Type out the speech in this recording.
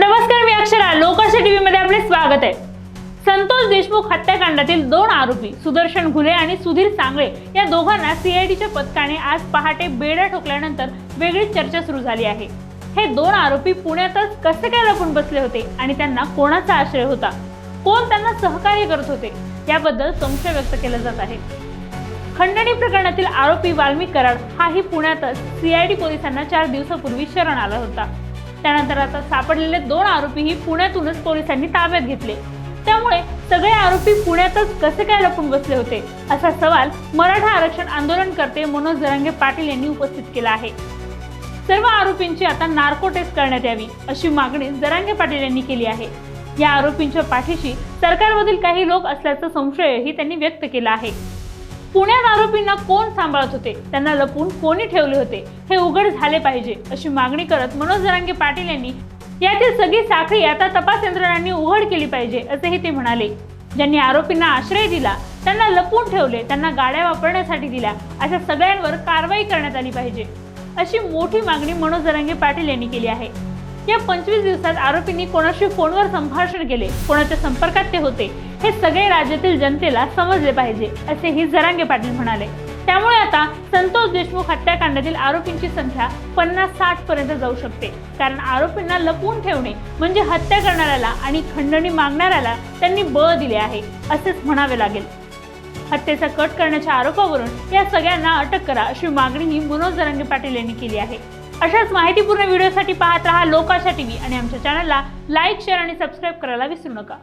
नमस्कार मी अक्षरा. लोकांच्या टीव्ही मध्ये आपले स्वागत आहे. संतोष देशमुख हत्याकांडातील दोन आरोपी सुदर्शन घुले आणि सुधीर सांगळे या दोघांना सीआयडीच्या पथकाने आज पहाटे बेड्या ठोकल्यानंतर वेगळीच चर्चा सुरू झाली आहे. हे दोन आरोपी पुण्यातच कसे काय लपून बसले होते आणि त्यांना कोणाचा आश्रय होता? कोण त्यांना सहकार्य करत होते? याबद्दल संशय व्यक्त केला जात आहे. खंडणी प्रकरणातील आरोपी वाल्मिक कराड हाही पुण्यातच सीआयडी पोलिसांना चार दिवसापूर्वी शरण आला होता. त्यानंतर आता सापडलेले दोन आरोपीही पुण्यातूनच पोलिसांनी ताब्यात घेतले. त्यामुळे सगळे आरोपी पुण्यातच कसे काय लपून बसले होते? असा सवाल मराठा आरक्षण आंदोलनकर्ते मनोज जरांगे पाटील यांनी उपस्थित केला आहे. सर्व आरोपींची आता नार्को टेस्ट करण्यात यावी अशी मागणी जरांगे पाटील यांनी केली आहे. या आरोपींच्या पाठीशी सरकारमधील काही लोक असल्याचा संशयही त्यांनी व्यक्त केला आहे. पुण्यात आरोपींना कोण सांभाळत होते? त्यांना लपून कोणी ठेवले होते? हे उघड झाले पाहिजे अशी मागणी करत मनोज जरांगे पाटील यांनी यातील सगळी साखळी आता तपास यंत्रणांनी उघड केली पाहिजे असेही ते म्हणाले. ज्यांनी आरोपींना आश्रय दिला त्यांना लपून ठेवले त्यांना गाड्या वापरण्यासाठी दिल्या अशा सगळ्यांवर कारवाई करण्यात आली पाहिजे अशी मोठी मागणी मनोज जरांगे पाटील यांनी केली आहे. या पंचवीस दिवसात आरोपींनी कोणाशी फोनवर संभाषण केले कोणाच्या संपर्कात ते होते हे सगळे राज्यातील जनतेला समजले पाहिजे असेही जरांगे पाटील म्हणाले. त्यामुळे आता संतोष देशमुख हत्याकांडातील आरोपींची संख्या पन्नास साठ पर्यंत जाऊ शकते. कारण आरोपींना लपवून ठेवणे म्हणजे हत्या करणाऱ्याला आणि खंडणी मागणाऱ्याला त्यांनी बळ दिले आहे असेच म्हणावे लागेल. हत्येचा कट करण्याच्या आरोपावरून या सगळ्यांना अटक करा अशी मागणीही मनोज जरांगे पाटील यांनी केली आहे. अशाच माहितीपूर्ण व्हिडिओसाठी पाहत रहा लोकाशा टीव्ही आणि आमच्या चॅनलला लाईक शेअर आणि सबस्क्राईब करायला विसरू नका.